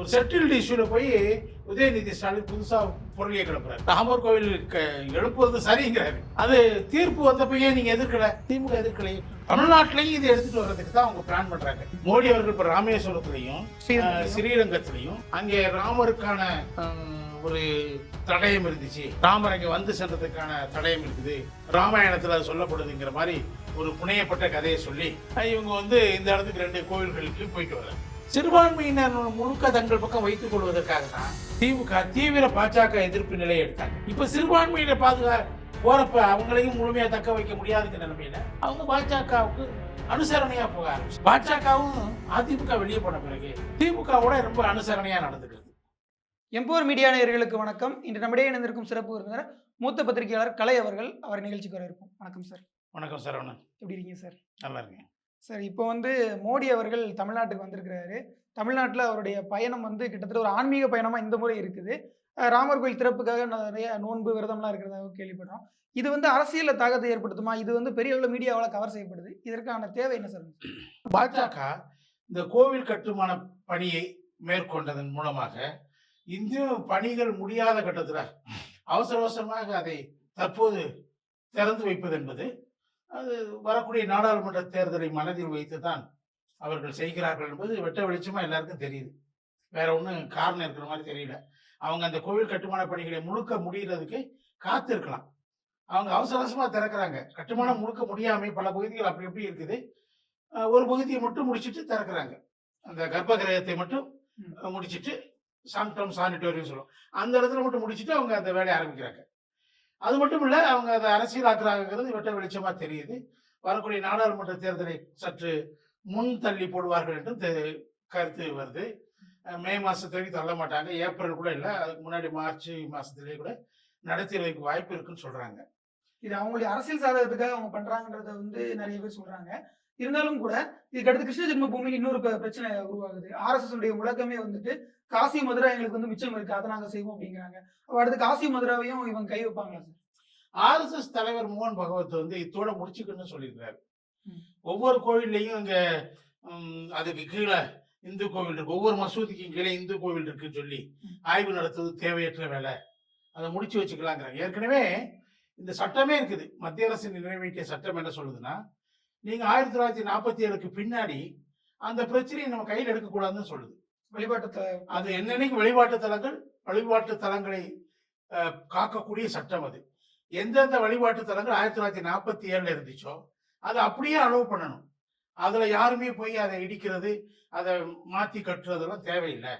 ஒரு செட்டில்டு இஷ்யூல போய் உதயநிதி ஸ்டாலின் புதுசா பொருளியை கிளப்புறாரு. ராமர் கோவில் எழுப்புவது சரிங்கிறாரு. அது தீர்ப்பு வந்தப்ப ஏன் நீங்க எதிர்க்கல? திமுக எதிர்க்கலை தமிழ்நாட்டிலையும் இது எடுத்துட்டு வர்றதுக்கு தான் அவங்க பிளான் பண்றாங்க. மோடி அவர்கள் இப்ப ராமேஸ்வரத்திலையும் ஸ்ரீரங்கத்திலையும் அங்கே ராமருக்கான ஒரு தடயம் இருந்துச்சு. ராமர் அங்கே வந்து சென்றதுக்கான தடயம் இருக்குது. ராமாயணத்துல அது சொல்லப்படுதுங்கிற மாதிரி ஒரு புனையப்பட்ட கதையை சொல்லி இவங்க வந்து இந்த இடத்துக்கு ரெண்டு கோவில்களுக்கு போயிட்டு வர்றாங்க. சிறுபான்மையினர் முழுக்க தங்கள் பக்கம் வைத்துக் கொள்வதற்காக தான் திமுக தீவிர பாஜக எதிர்ப்பு நிலையை எடுத்தாங்க. இப்ப சிறுபான்மையினர் பாதுகா போறப்ப அவங்களையும் முழுமையா தக்க வைக்க முடியாதுங்கிற நிலைமையில அவங்க பாஜகவுக்கு அனுசரணையா போக ஆரம்பிச்சு பாஜகவும் அதிமுக வெளியே போன பிறகு திமுகவோட ரொம்ப அனுசரணையா நடந்துக்கிறது எம்பவர் மீடியா நேயர்களுக்கு வணக்கம். இன்று நம்மிடையே இணைந்திருக்கும் சிறப்பு விருந்தினர் மூத்த பத்திரிகையாளர் கலை அவர்கள் அவர் நிகழ்ச்சிக்கு வர இருக்கும் வணக்கம் சார். வணக்கம். சரவணன் எப்படி இருக்கீங்க சார்? நல்லா இருக்கேன். சார் இப்போ வந்து மோடி அவர்கள் தமிழ்நாட்டுக்கு வந்திருக்கிறாரு. தமிழ்நாட்டில் அவருடைய பயணம் வந்து கிட்டத்தட்ட ஒரு ஆன்மீக பயணமாக இந்த முறை இருக்குது. ராமர் கோயில் திறப்புக்காக நிறைய நோன்பு விரதம்லாம் இருக்கிறதாக கேள்விப்படுறோம். இது வந்து அரசியலில் தாக்கத்தை ஏற்படுத்துமா? இது வந்து பெரிய அளவு மீடியாவால் கவர் செய்யப்படுது. இதற்கான தேவை என்ன சார்? பாஜக இந்த கோவில் கட்டுமான பணியை மேற்கொண்டதன் மூலமாக இன்னும் பணிகள் முடியாத கட்டத்தில் அவசர அவசரமாக அதை தற்போது திறந்து வைப்பது என்பது அது வரக்கூடிய நாடாளுமன்ற தேர்தலை மனதில் வைத்து தான் அவர்கள் செய்கிறார்கள் என்பது வெட்ட வெளிச்சமா எல்லாருக்கும் தெரியுது. வேற ஒன்றும் காரணம் இருக்கிற மாதிரி தெரியல. அவங்க அந்த கோவில் கட்டுமான பணிகளை முழுக்க முடிகிறதுக்கு காத்து இருக்கலாம் அவங்க அவசர அவசரமா திறக்கிறாங்க. கட்டுமானம் முழுக்க முடியாம பல பகுதிகள் அப்படி எப்படி இருக்குது. ஒரு பகுதியை மட்டும் முடிச்சிட்டு திறக்கிறாங்க. அந்த கர்ப்ப கிரகத்தை மட்டும் முடிச்சிட்டு சாங்டம் சானிட்டோரியம் சொல்லுவோம். அந்த இடத்துல மட்டும் முடிச்சிட்டு அவங்க அந்த வேலையை ஆரம்பிக்கிறாங்க. அது மட்டும் இல்லை அவங்க அதை அரசியலாக்குறாங்கிறது வெட்ட வெளிச்சமாக தெரியுது. வரக்கூடிய நாடாளுமன்ற தேர்தலை சற்று முன் தள்ளி போடுவார்கள் என்று தெ- கருத்து வருது. மே மாசத்துக்கு தள்ள மாட்டாங்க. ஏப்ரல் கூட இல்லை அதுக்கு முன்னாடி மார்ச் மாதத்துலேயே கூட நடத்துறதுக்கு வாய்ப்பு இருக்குன்னு சொல்கிறாங்க இது அவங்களுடைய அரசியல் சாதகத்துக்காக அவங்க பண்ணுறாங்கன்றத வந்து நிறைய பேர் சொல்கிறாங்க இருந்தாலும் கூட இதுக்கு அடுத்து கிருஷ்ண ஜென்ம பூமியில் இன்னொரு பிரச்சனை உருவாகுது. ஆர்எஸ்எஸ் உடைய முழக்கமே வந்துட்டு காசி மதுரா எங்களுக்கு வந்து மிச்சம் இருக்கு அதை நாங்க செய்வோம் அப்படிங்கிறாங்க. அப்ப அடுத்து காசி மதுராவையும் இவங்க கை வைப்பாங்களா சார்? ஆர்எஸ்எஸ் தலைவர் மோகன் பகவத் வந்து இத்தோட முடிச்சுக்கணும்னு சொல்லியிருக்காரு. ஒவ்வொரு கோவில்லையும் இங்க அதுக்கு கீழே இந்து கோவில் இருக்கு. ஒவ்வொரு மசூதிக்கும் கீழே இந்து கோவில் இருக்குன்னு சொல்லி. ஆய்வு நடத்துவது தேவையற்ற வேலை. அதை முடிச்சு வச்சுக்கலாங்கிறாங்க. ஏற்கனவே இந்த சட்டமே இருக்குது. மத்திய அரசு நிறைவேற்றிய சட்டம் என்ன சொல்லுதுன்னா நீங்க ஆயிரத்தி தொள்ளாயிரத்தி நாற்பத்தி ஏழுக்கு பின்னாடி அந்த பிரச்சனையை நம்ம கையில் எடுக்கக்கூடாதுன்னு சொல்லுது. வழிபாட்டு அது என்னன்னைக்கு வழிபாட்டு தலங்கள்? வழிபாட்டு தலங்களை காக்கக்கூடிய சட்டம் அது. எந்தெந்த வழிபாட்டு தலங்கள் ஆயிரத்தி தொள்ளாயிரத்தி நாற்பத்தி ஏழுல இருந்துச்சோ அதை அப்படியே அலோவ் பண்ணணும். அதுல யாருமே போய் அதை இடிக்கிறது அதை மாத்தி கட்டுறதெல்லாம் தேவையில்லை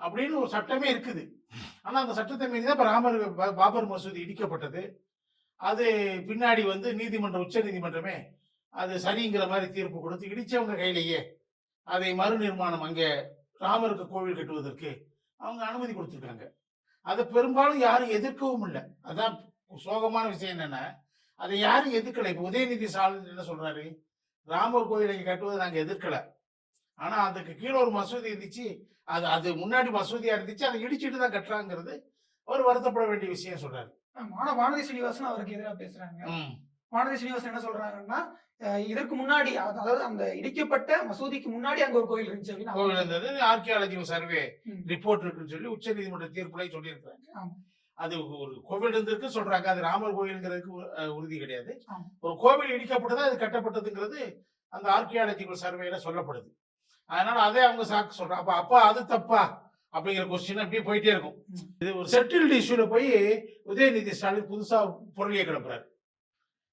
அப்படின்னு ஒரு சட்டமே இருக்குது. ஆனா அந்த சட்டத்தை மீறி தான் ராமர் பாபர் மசூதி இடிக்கப்பட்டது. அது பின்னாடி வந்து நீதிமன்றம் உச்ச நீதிமன்றமே அது சரிங்கிற மாதிரி தீர்ப்பு கொடுத்து இடிச்சவங்க கையிலேயே அதை மறுநிர்மாணம் அங்கே ராமருக்கு கோவில் கட்டுவதற்கு அவங்க அனுமதி கொடுத்துருக்காங்க. அதை பெரும்பாலும் யாரும் எதிர்க்கவும் இல்லை. அதான் சோகமான விஷயம் என்னன்னா அதை யாரும் எதிர்க்கல. இப்போ உதயநிதி ஸ்டாலின் என்ன சொல்றாரு? ராமர் கோயிலை இங்க கட்டுவதை நாங்க எதிர்க்கல. ஆனா அதுக்கு கீழே ஒரு மசூதி இருந்துச்சு. அது அது முன்னாடி மசூதியா இருந்துச்சு. அதை இடிச்சிட்டு தான் கட்டுறாங்கிறது அவர் வருத்தப்பட வேண்டிய விஷயம் சொல்றாரு. மான வானதி சீனிவாசன் அவருக்கு எதிராக பேசுறாங்க. ம். வானதி சீனிவாசன் என்ன சொல்றாங்கன்னா அஹ் இதற்கு முன்னாடி அத- அதாவது அந்த இடிக்கப்பட்ட மசூதிக்கு முன்னாடி அங்க ஒரு கோயில் இருந்துச்சு அப்படின்னு கோவில் அவங்க- இருந்தது ஆர்கியாலஜி சர்வே. ரிப்போர்ட் இருக்குன்னு சொல்லி உச்ச நீதிமன்ற தீர்ப்புல சொல்லியிருக்காங்க ஆமா. அது ஒரு கோவில் இருந்திருக்கு சொல்றாங்க அது ராமர் கோயில்ங்கிறதுக்கு உறுதி கிடையாது. ஒரு கோவில் இடிக்கப்பட்டதா அது கட்டப்பட்டதுங்கிறது அந்த ஆர்கியாலஜிக்கல் சர்வேல சொல்லப்படுது அதனால அதே அவங்க சாக்கு சொல்றாங்க அப்ப அப்பா அது தப்பா அப்படிங்கிற கொஸ்டின் அப்படியே போயிட்டே இருக்கும். இது ஒரு செட்டில்டு இஷ்யூல போய் உதயநிதி ஸ்டாலின் புதுசா பொருளியை கிளப்புறாரு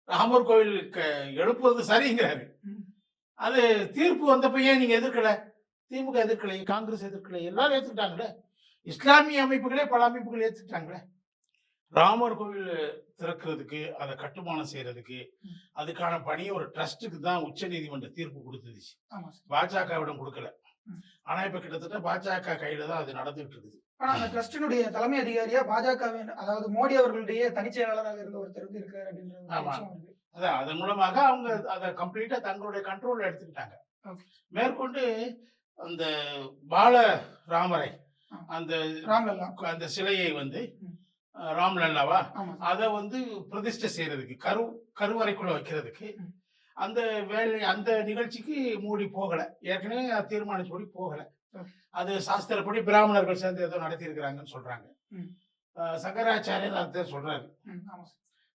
ராமர் கோவில் க- எழுப்புவது சரிங்கிறாரு. அது தீர்ப்பு வந்தப்ப ஏன் நீங்க எதிர்க்கல திமுக எதிர்க்கலை காங்கிரஸ் எதிர்க்கலை எல்லாரும் ஏத்துக்கிட்டாங்களே இஸ்லாமிய அமைப்புகளே பல அமைப்புகள் ஏத்துக்கிட்டாங்களே ராமர் கோவில் திறக்கிறதுக்கு அதை கட்டுமானம் செய்யறதுக்கு. அதுக்கான பணியை ஒரு ட்ரஸ்ட்டுக்கு தான் உச்ச நீதிமன்ற தீர்ப்பு கொடுத்துருச்சு. பாஜகவிடம் கொடுக்கல. ஆனா இப்ப கிட்டத்தட்ட பாஜக கையில தான் அது நடந்துட்டு இருக்குது ஆனா அந்த ட்ரஸ்டினுடைய தலைமை அதிகாரியா பாஜகவின் அதாவது மோடி அவர்களுடைய தனிச் செயலாளராக இருந்த ஒருத்தர் வந்து இருக்காரு. அதான் அதன் மூலமாக அவங்க அதை கம்ப்ளீட்டா தங்களுடைய கண்ட்ரோல்ல எடுத்துக்கிட்டாங்க. மேற்கொண்டு அந்த பால ராமரை. அந்த அந்த சிலையை வந்து ராம்லல்லாவா. அதை வந்து பிரதிஷ்டை செய்யறதுக்கு கரு கருவறைக்குள்ள வைக்கிறதுக்கு. அந்த வேலை அந்த நிகழ்ச்சிக்கு மோடி போகல. ஏற்கனவே தீர்மானிச்சபடி போகல. அது சாஸ்திரப்படி பிராமணர்கள் சேர்ந்து ஏதோ நடத்தி இருக்கிறாங்கன்னு சொல்றாங்க சங்கராச்சாரியர் அதான் சொல்றாரு.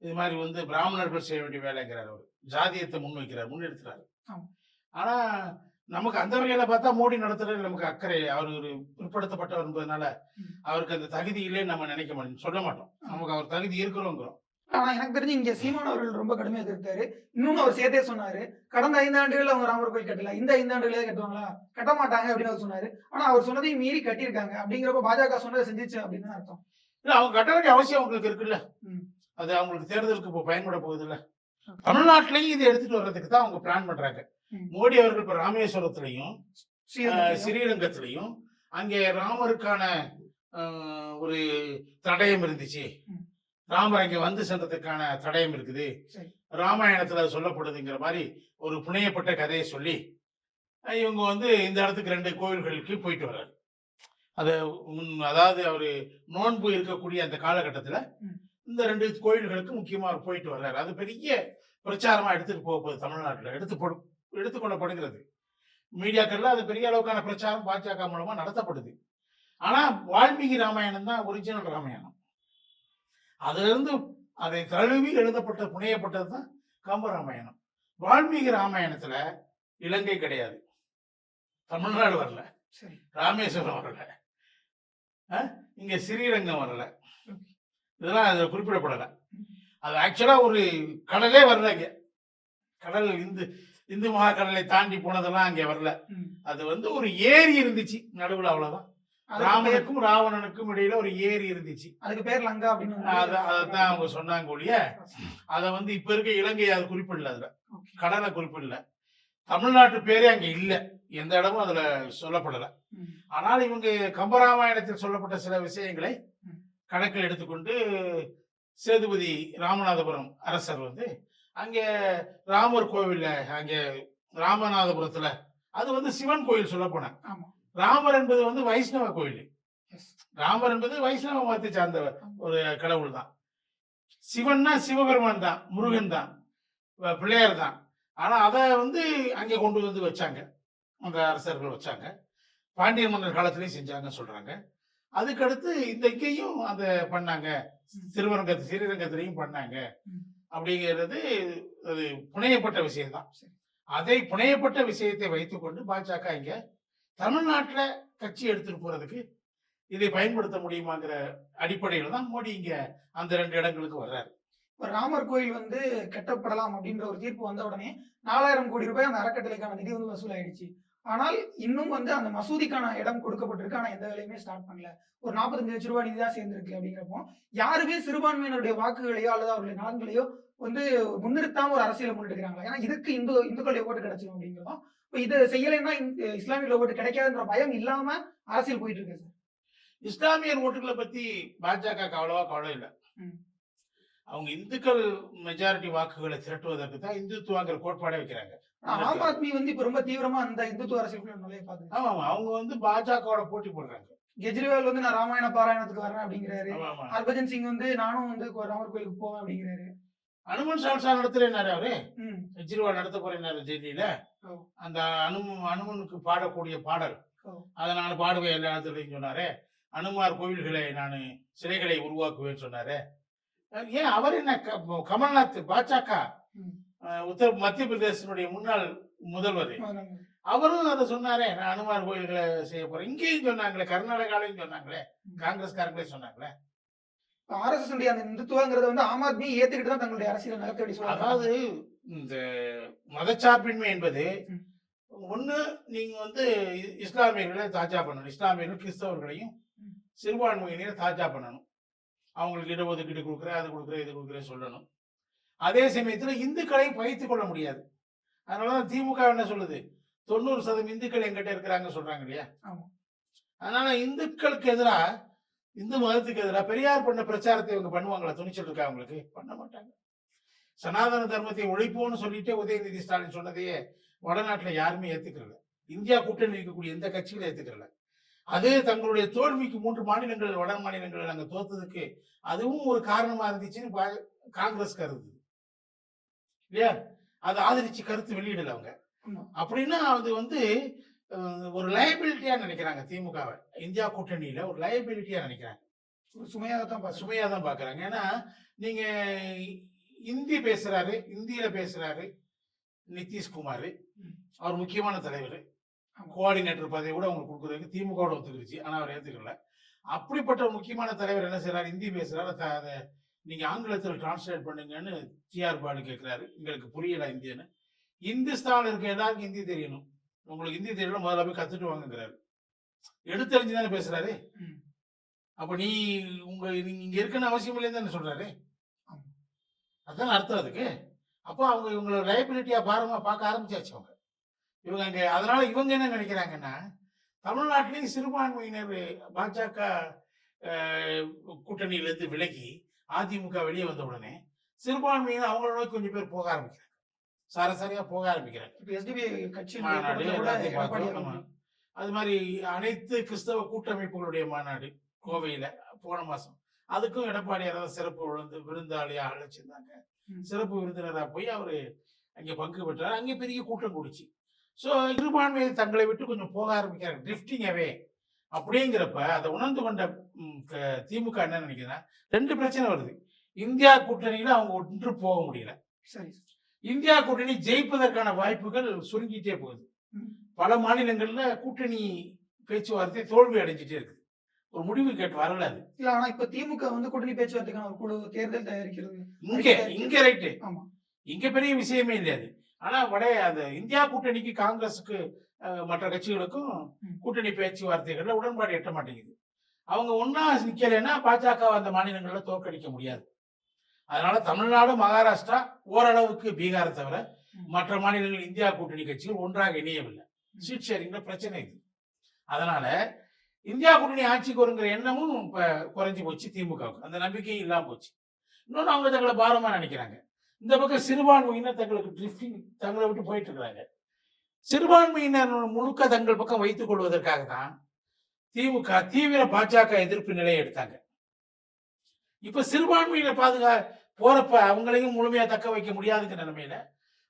இது மாதிரி வந்து பிராமணர்கள் செய்ய வேண்டிய வேலைங்கிறார் அவர். ஜாதியத்தை முன்வைக்கிறார் முன்னெடுக்கிறாரு ஆமா. ஆனா நமக்கு அந்த வகையில பார்த்தா மோடி நடத்துறது நமக்கு அக்கறை அவர் ஒரு பிற்படுத்தப்பட்டவர் என்பதனால. அவருக்கு அந்த தகுதி இல்லைன்னு நம்ம நினைக்க மாட்டோம். சொல்ல மாட்டோம். நமக்கு அவர் தகுதி இருக்கிறோங்கிறோம். ஆனா எனக்கு தெரிஞ்சு இங்க சீமான் அவர்கள் ரொம்ப கடுமையா எதிர்த்தாரு. இன்னொன்னு அவர் சேர்த்தே சொன்னாரு. கடந்த ஐந்து ஆண்டுகள் அவங்க ராமர் கோயில் கட்டல. இந்த ஐந்து ஆண்டுகளே கட்டுவாங்களா? கட்ட மாட்டாங்க அப்படின்னு அவர் சொன்னாரு. ஆனா அவர் சொன்னதையும் மீறி கட்டியிருக்காங்க. அப்படிங்கிறப்ப பாஜக சொன்னதை செஞ்சுச்சு அப்படின்னு அர்த்தம். இல்ல அவங்க கட்ட வேண்டிய அவசியம் அவங்களுக்கு இருக்குல்ல. அது அவங்களுக்கு தேர்தலுக்கு இப்போ பயன்பட போகுது இல்ல தமிழ்நாட்டிலையும் இதை எடுத்துட்டு வர்றதுக்கு தான் அவங்க பிளான் பண்றாங்க. மோடி அவர்கள் இப்ப ராமேஸ்வரத்திலையும். ஸ்ரீரங்கத்திலையும். அங்கே ராமருக்கான ஒரு தடயம் இருந்துச்சு. ராமர் அங்கே வந்து சென்றதுக்கான தடயம் இருக்குது. ராமாயணத்துல அது சொல்லப்படுதுங்கிற மாதிரி ஒரு புனையப்பட்ட கதையை சொல்லி இவங்க வந்து இந்த இடத்துக்கு ரெண்டு கோயில்களுக்கு போயிட்டு வர்றாரு. அது அதாவது அவரு நோன்பு இருக்கக்கூடிய அந்த காலகட்டத்துல. இந்த ரெண்டு கோயில்களுக்கு முக்கியமா அவர் போயிட்டு வர்றாரு. அது பெரிய பிரச்சாரமா எடுத்துட்டு போக போகுது தமிழ்நாட்டுல. எடுத்து போடு எடுத்துக்கொள்ளப்படுகிறது மீடியாக்கள்ல அது பெரிய அளவுக்கான பிரச்சாரம் பாஜக மூலமா நடத்தப்படுது. ஆனா வால்மீகி ராமாயணம் தான் ஒரிஜினல் ராமாயணம். அதுல இருந்து அதை தழுவி எழுதப்பட்ட புனையப்பட்டது தான் கம்ப ராமாயணம் வால்மீகி ராமாயணத்துல இலங்கை கிடையாது. தமிழ்நாடு வரல. சரி. ராமேஸ்வரம் வரல. இங்க ஸ்ரீரங்கம் வரல. இதெல்லாம் அதுல குறிப்பிடப்படல. அது ஆக்சுவலா ஒரு கடலே வரல இங்க. கடல் இந்து இந்து மகா கடலை தாண்டி போனதெல்லாம் அங்க வரல. அது வந்து ஒரு ஏரி இருந்துச்சு நடுவுல பேர் ராமனுக்கும் ராவணனுக்கும் இடையில ஒரு ஏரி இருந்துச்சு. அதுக்கு பேர் லங்கா அப்படின்னு வந்து- அத- அதைத்தான் அவங்க சொன்னாங்க ஒழிய அதை வந்து இப்ப இருக்க இலங்கை அது குறிப்பிடல அதுல. கடலை குறிப்பிடல. தமிழ்நாட்டு பேரே அங்க இல்ல. எந்த இடமும் அதுல சொல்லப்படல. ஆனால் இவங்க கம்பராமாயணத்தில் சொல்லப்பட்ட சில விஷயங்களை. கணக்கில் எடுத்துக்கொண்டு சேதுபதி ராமநாதபுரம் அரசர் வந்து அங்கே ராமர் கோவில்ல அங்கே ராமநாதபுரத்துல அது வந்து சிவன் கோயில் சொல்ல ஆமா. ராமர் என்பது வந்து வைஷ்ணவ கோயில். ராமர் என்பது வைஷ்ணவ மதத்தை சார்ந்தவர் ஒரு கடவுள் தான் சிவன்னா சிவபெருமான் தான் முருகன் தான் பிள்ளையார் தான். ஆனா அதை வந்து அங்கே கொண்டு வந்து வச்சாங்க. அந்த அரசர்கள் வச்சாங்க. பாண்டிய மன்னர் காலத்திலயும் செஞ்சாங்கன்னு சொல்றாங்க. அதுக்கடுத்து இந்த இங்கேயும் அதை பண்ணாங்க. திருவரங்கத்து ஸ்ரீரங்கத்திலையும் பண்ணாங்க. அப்படிங்கிறது அது புனையப்பட்ட விஷயம்தான். அதை புனையப்பட்ட விஷயத்தை வைத்துக்கொண்டு பாஜக இங்க தமிழ்நாட்டுல கட்சி எடுத்துட்டு போறதுக்கு இதை பயன்படுத்த முடியுமாங்கிற அடிப்படையில் தான் மோடி இங்க அந்த ரெண்டு இடங்களுக்கு வர்றாரு. இப்போ ராமர் கோயில் வந்து கட்டப்படலாம் அப்படின்ற ஒரு தீர்ப்பு வந்த உடனே நாலாயிரம் கோடி ரூபாய் அந்த அறக்கட்டளைக்கான நிதி வந்து வசூல் ஆயிடுச்சு ஆனால் இன்னும் வந்து அந்த மசூதிக்கான இடம் கொடுக்கப்பட்டிருக்கு. ஆனால் எந்த வேலையுமே ஸ்டார்ட் பண்ணல. ஒரு நாற்பத்தஞ்சு லட்ச ரூபாய் நிதி தான் சேர்ந்திருக்கு அப்படிங்கிறப்போ யாருமே சிறுபான்மையினருடைய வாக்குகளையோ அல்லது அவருடைய நலன்களையோ வந்து முன்னிறுத்தாம ஒரு அரசியலை முன்னெடுக்கிறாங்களா? ஏன்னா இதுக்கு இந்து இந்துக்களுடைய ஓட்டு கிடைச்சிடும் அப்படிங்கிறதும் இதை செய்யலைன்னா இஸ்லாமிய ஓட்டு கிடைக்காதுன்ற பயம் இல்லாம அரசியல் போயிட்டு இருக்கு சார். இஸ்லாமியர் ஓட்டுகளை பத்தி பாஜக அவ்வளவா கவலை இல்லை. அவங்க இந்துக்கள் மெஜாரிட்டி வாக்குகளை திரட்டுவதற்கு தான் இந்துத்துவாங்கிற கோட்பாடே வைக்கிறாங்க. ஆம் ஆத்மி வந்து இப்ப ரொம்ப தீவிரமா அந்த இந்துத்துவ அரசியலுக்குள்ள நுழைய பாக்குது ஆமா ஆமா. அவங்க வந்து பாஜகவோட போட்டி போடுறாங்க. கெஜ்ரிவால் வந்து நான் ராமாயண பாராயணத்துக்கு வரேன் அப்படிங்கிறாரு. ஹர்பஜன் சிங் வந்து நானும் வந்து ராமர் கோயிலுக்கு போவேன் அப்படிங்கிறாரு. அனுமன் சால்சா நடத்துறேன்னாரு அவரு. கெஜ்ரிவால் நடத்த போறேன்னாரு டெல்லியில. அந்த அனும அனுமனுக்கு பாடக்கூடிய பாடல். அதை நான் பாடுவேன் எல்லா இடத்துலையும் சொன்னாரு. அனுமார் கோவில்களை நான் சிலைகளை உருவாக்குவேன்னு சொன்னாரு. ஏன் அவர் என்ன கமல்நாத் பாஜக உத்தர மத்திய பிரதேசனுடைய முன்னாள் முதல்வர். அவரும் அதை சொன்னாரே. நான் அனுமார் கோயில்களை செய்ய போறேன். இங்கேயும் சொன்னாங்களே கர்நாடகாலையும் சொன்னாங்களே. காங்கிரஸ்காரங்களே சொன்னாங்களே. உடைய அந்த இந்துத்துவங்கிறத வந்து ஆம் ஆத்மி ஏத்துக்கிட்டு தான் தங்களுடைய அரசியலை சொல்றாங்க. அதாவது இந்த மதச்சார்பின்மை என்பது ம். ஒண்ணு நீங்க வந்து இஸ்லாமியர்களை தாஜா பண்ணணும். இஸ்லாமியர்கள் கிறிஸ்தவர்களையும். சிறுபான்மையினரை தாஜா பண்ணணும். அவங்களுக்கு இடஒதுக்கீடு கொடுக்குறேன் அது கொடுக்குறேன் இது கொடுக்குறேன் சொல்லணும். அதே சமயத்துல இந்துக்களை பகைத்துக் கொள்ள முடியாது. அதனாலதான் திமுக என்ன சொல்லுது? தொண்ணூறு சதவீதம் இந்துக்கள் எங்கிட்ட இருக்கிறாங்க சொல்றாங்க இல்லையா. அதனால இந்துக்களுக்கு எதிரா இந்து மதத்துக்கு எதிராக பெரியார் பண்ண பிரச்சாரத்தை இவங்க பண்ணுவாங்களா? துணிச்சல் இருக்கா அவங்களுக்கு? பண்ண மாட்டாங்க. சனாதன தர்மத்தை ஒழிப்போம்னு சொல்லிட்டு உதயநிதி ஸ்டாலின் சொன்னதையே வடநாட்டுல யாருமே ஏத்துக்கிறல இந்தியா கூட்டணி இருக்கக்கூடிய எந்த கட்சியிலும் ஏத்துக்கிறல அது தங்களுடைய தோல்விக்கு மூன்று மாநிலங்கள் வட மாநிலங்கள் நாங்க தோத்ததுக்கு அதுவும் ஒரு காரணமா இருந்துச்சுன்னு காங்கிரஸ் கருது இல்லையா? அதை ஆதரிச்சு கருத்து வெளியிடல அவங்க. அப்படின்னா அது வந்து ஒரு லயபிலிட்டியா நினைக்கிறாங்க திமுகவை. இந்தியா கூட்டணியில ஒரு லயபிலிட்டியா நினைக்கிறாங்க. ஒரு சுமையாக தான் பார்க்க சுமையா தான் பாக்குறாங்க ஏன்னா நீங்க இந்தி பேசுறாரு இந்தியில பேசுறாரு நிதிஷ்குமார். அவர் முக்கியமான தலைவர். கோஆர்டினேட்டர் பதவி கூட உங்களுக்கு கொடுக்குறதுக்கு திமுக ஒத்துக்கிடுச்சு ஆனா அவர் ஏத்துக்கல. அப்படிப்பட்ட முக்கியமான தலைவர் என்ன செய்றாரு? இந்தி பேசுறாரு. அத- நீங்க ஆங்கிலத்தில் டிரான்ஸ்லேட் பண்ணுங்கன்னு டிஆர் பாலு கேட்கிறாரு எங்களுக்கு புரியல இந்தியன்னு. இந்துஸ்தான்ல இருக்க எல்லாருக்கும் ஹிந்தி தெரியணும். உங்களுக்கு ஹிந்தி தெரியல முதல்ல போய் கத்துட்டு வாங்குங்கிறாரு. எடுத்தறிஞ்சு தானே பேசுறாரு. அப்ப நீ உங்க நீங்க இங்க இருக்கணும் அவசியம் இல்லைன்னு தானே சொல்றாரு. அதான் அர்த்தம் அதுக்கு. அப்போ அவங்க இவங்கள லைபிலிட்டியா பாரமா பார்க்க ஆரம்பிச்சாச்சு அவங்க. இவங்க அங்க அதனால இவங்க என்ன நினைக்கிறாங்கன்னா தமிழ்நாட்டிலையும் சிறுபான்மையினர் பாஜக கூட்டணியிலிருந்து விலகி அதிமுக வெளியே வந்த உடனே சிறுபான்மையினர் அவங்கள நோக்கி கொஞ்சம் பேர் போக ஆரம்பிக்கிறாங்க. சராசரியா போக ஆரம்பிக்கிறாங்க. கட்சியில் மாநாடு. அது மாதிரி அனைத்து கிறிஸ்தவ கூட்டமைப்புகளுடைய மாநாடு கோவையில போன மாசம். அதுக்கும் எடப்பாடியார் தான் சிறப்பு விருந்து விருந்தாளியா அழைச்சிருந்தாங்க. சிறப்பு விருந்தினரா போய் அவரு அங்க பங்கு பெற்றார். அங்கே பெரிய கூட்டம் கூடிச்சு. ஸோ சிறுபான்மையை தங்களை விட்டு கொஞ்சம் போக ஆரம்பிக்கிறாங்க ட்ரிஃப்டிங் அவே அப்படிங்கிறப்ப அதை உணர்ந்து கொண்ட திமுக என்ன நினைக்குதுன்னா ரெண்டு பிரச்சனை வருது. இந்தியா கூட்டணியில அவங்க ஒன்று போக முடியல. சரி இந்தியா கூட்டணி ஜெயிப்பதற்கான வாய்ப்புகள் சுருங்கிட்டே போகுது. பல மாநிலங்கள்ல கூட்டணி பேச்சுவார்த்தை தோல்வி அடைஞ்சிட்டே இருக்கு ஒரு முடிவு கேட்டு வரல அது இல்ல ஆனா இப்ப திமுக வந்து கூட்டணி பேச்சுவார்த்தைக்கான ஒரு குழு தேர்தல் தயாரிக்கிறது இங்க இங்க ரைட்டு ஆமா. இங்க பெரிய விஷயமே இல்லை அது ஆனா வட அந்த இந்தியா கூட்டணிக்கு காங்கிரஸுக்கு மற்ற கட்சிகளுக்கும். கூட்டணி பேச்சுவார்த்தைகள்ல உடன்பாடு எட்ட மாட்டேங்குது அவங்க ஒன்னா நிக்கலைன்னா பாஜக அந்த மாநிலங்கள்ல தோற்கடிக்க முடியாது அதனால தமிழ்நாடு மகாராஷ்டிரா ஓரளவுக்கு பீகாரை தவிர. மற்ற மாநிலங்கள் இந்தியா கூட்டணி கட்சிகள் ஒன்றாக இணையவில்லை. சீட் ஷேரிங்ல பிரச்சனை இது அதனால இந்தியா கூட்டணி ஆட்சிக்கு வருங்கிற எண்ணமும் இப்போ குறைஞ்சி போச்சு திமுகவுக்கு. அந்த நம்பிக்கையும் இல்லாமல் போச்சு. இன்னொன்று அவங்க தங்களை பாரமாக நினைக்கிறாங்க. இந்த பக்கம் சிறுபான்மையினர் தங்களுக்கு ட்ரிஃப்டிங் தங்களை விட்டு போயிட்டு இருக்கிறாங்க. சிறுபான்மையினர் முழுக்க தங்கள் பக்கம் வைத்துக் கொள்வதற்காக தான் திமுக தீவிர பாஜக எதிர்ப்பு நிலையை எடுத்தாங்க. இப்ப சிறுபான்மையினர் பாதுகா போறப்ப அவங்களையும் முழுமையா தக்க வைக்க முடியாதுங்கிற நிலைமையில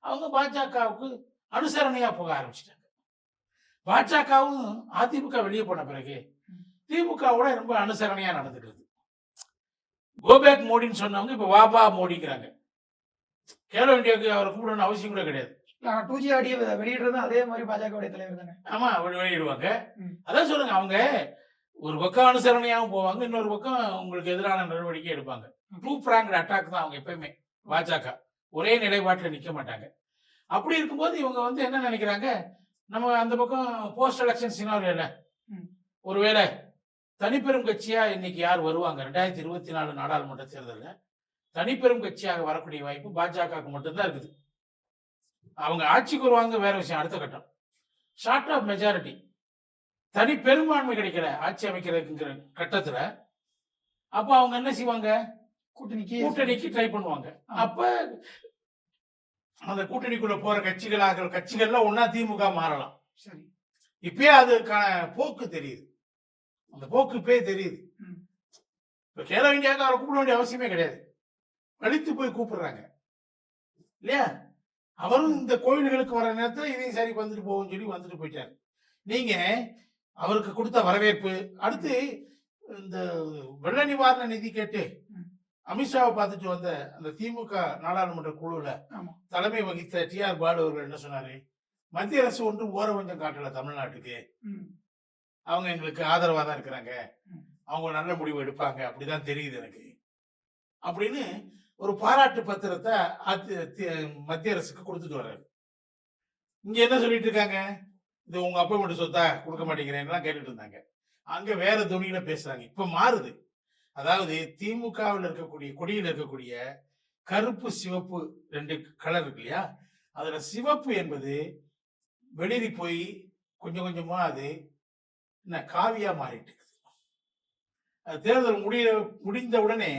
அவங்க பாஜகவுக்கு அனுசரணையா போக ஆரம்பிச்சிட்டாங்க. பாஜகவும் அதிமுக வெளியே போன பிறகு திமுகவோட ரொம்ப அனுசரணையா நடந்துக்கிறது கோபேக் மோடின்னு சொன்னவங்க இப்ப வாபா மோடிங்கிறாங்க. கேலோ இந்தியாவுக்கு அவரை கூப்பிடணும்னு அவசியம் கூட கிடையாது. டூ ஜி ஆடியை வெளியிடுறது அதே மாதிரி பாஜகவுடைய தலைவர் தானே? ஆமா வெளி- வெளியிடுவாங்க. அதான் சொல்லுங்க அவங்க ஒரு பக்கம் அனுசரணையாகவும் போவாங்க இன்னொரு பக்கம் உங்களுக்கு எதிரான நடவடிக்கை எடுப்பாங்க. டூ பிராங்க் அட்டாக் தான் அவங்க எப்பயுமே பாஜக. ஒரே நிலைப்பாட்டில் நிக்க மாட்டாங்க. அப்படி இருக்கும்போது இவங்க வந்து என்ன நினைக்கிறாங்க? நம்ம அந்த பக்கம் போஸ்ட் எலெக்ஷன் சினாரியோல. ஒருவேளை தனிப்பெரும் கட்சியா இன்னைக்கு யார் வருவாங்க? ரெண்டாயிரத்தி இருபத்தி நாலு நாடாளுமன்ற தேர்தலில் தனிப்பெரும் கட்சியாக வரக்கூடிய வாய்ப்பு பாஜகவுக்கு மட்டும்தான் இருக்குது. அவங்க ஆட்சிக்கு வருவாங்க வேற விஷயம் அடுத்த கட்டம். ஷார்ட் ஆஃப் மெஜாரிட்டி தனி பெரும்பான்மை கிடைக்கல ஆட்சி அமைக்கிறதுங்கிற கட்டத்துல. அப்ப அவங்க என்ன செய்வாங்க? கூட்டணிக்கு கூட்டணிக்கு ட்ரை பண்ணுவாங்க. அப்ப அந்த கூட்டணிக்குள்ள போற கட்சிகளாக கட்சிகள்ல ஒன்னா திமுக மாறலாம். சரி. இப்பயே அதுக்கான போக்கு தெரியுது. அந்த போக்கு இப்பயே தெரியுது. இப்ப கேலோ இந்தியாவுக்கு அவரை கூப்பிட வேண்டிய அவசியமே கிடையாது. அழித்து போய் கூப்பிடுறாங்க. இல்லையா? அவரும் இந்த கோயில்களுக்கு வர நேரத்துல இதையும் சரி வந்துட்டு போகும் சொல்லி வந்துட்டு போயிட்டாரு. நீங்க அவருக்கு கொடுத்த வரவேற்பு அடுத்து இந்த வெள்ள நிவாரண நிதி கேட்டு. அமித்ஷாவை பார்த்துட்டு வந்த அந்த திமுக நாடாளுமன்ற குழுல ஆமா. தலைமை வகித்த டி ஆர் பாலு அவர்கள் என்ன சொன்னாரு? மத்திய அரசு ஒன்றும் ஓரவஞ்சம் காட்டல தமிழ்நாட்டுக்கு. அவங்க எங்களுக்கு ஆதரவா தான் இருக்கிறாங்க. அவங்க நல்ல முடிவு எடுப்பாங்க. அப்படிதான் தெரியுது எனக்கு. அப்படின்னு ஒரு பாராட்டு பத்திரத்தை மத்திய அரசுக்கு கொடுத்துட்டு வர்றாரு. இங்க என்ன சொல்லிட்டு இருக்காங்க? இது உங்க அப்பா மட்டும் சொத்தா கொடுக்க மாட்டேங்கிறேன்லாம் கேட்டுட்டு இருந்தாங்க. அங்க வேற துணியில பேசுறாங்க. இப்ப மாறுது. அதாவது திமுகவில் இருக்கக்கூடிய கொடியில் இருக்கக்கூடிய கருப்பு சிவப்பு ரெண்டு கலர் இருக்கு இல்லையா? அதுல சிவப்பு என்பது வெளிரி போய் கொஞ்சம் கொஞ்சமா அது என்ன காவியா மாறிட்டு அது தேர்தல் முடிய முடிந்த உடனே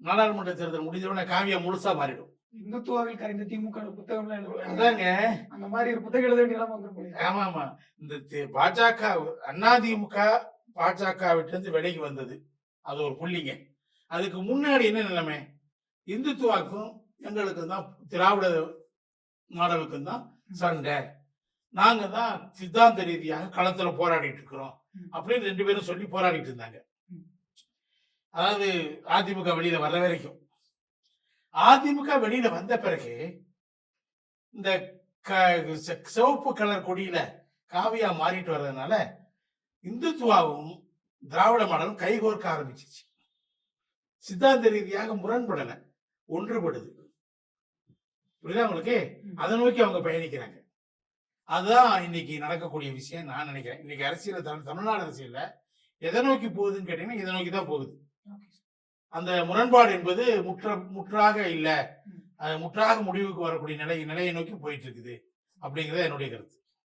நாடாளுமன்ற தேர்தல் முடிந்த உடனே காவியா முழுசா மாறிடும். இந்துத்துவாவில் கரைந்த திமுக புத்தகம்லாம் எழுதுவாங்க. அதாங்க. அந்த மாதிரி ஒரு புத்தகம் எழுத வேண்டிய போல. ஆமா ஆமா இந்த பாஜக அதிமுக பாஜக இருந்து விலகி வந்தது. அது ஒரு புள்ளிங்க. அதுக்கு முன்னாடி என்ன நிலைமை? இந்துத்துவாக்கும் எங்களுக்கும் தான் திராவிட மாடலுக்கும் தான் சண்டை. நாங்க தான் சித்தாந்த ரீதியாக களத்துல போராடிட்டு இருக்கிறோம். அப்படின்னு ரெண்டு பேரும் சொல்லி போராடிட்டு இருந்தாங்க. அதாவது அதிமுக வெளியில வர்ற வரைக்கும். அதிமுக வெளியில வந்த பிறகு இந்த சிவப்பு கலர் கொடியில காவியா மாறிட்டு வர்றதுனால இந்துத்துவாவும் திராவிட மாடலும் கைகோர்க்க ஆரம்பிச்சிச்சு. சித்தாந்த ரீதியாக முரண்படல ஒன்றுபடுது. புரியுதா உங்களுக்கு. அதை நோக்கி அவங்க பயணிக்கிறாங்க. அதுதான் இன்னைக்கு நடக்கக்கூடிய விஷயம் நான் நினைக்கிறேன். இன்னைக்கு அரசியல் தமிழ் தமிழ்நாடு அரசியல்ல எதை நோக்கி போகுதுன்னு கேட்டீங்கன்னா இதை நோக்கி தான் போகுது. அந்த முரண்பாடு என்பது முற்ற முற்றாக இல்ல. முற்றாக முடிவுக்கு வரக்கூடிய நிலை நிலையை நோக்கி போயிட்டு இருக்குது. அப்படிங்கறது என்னுடைய கருத்து.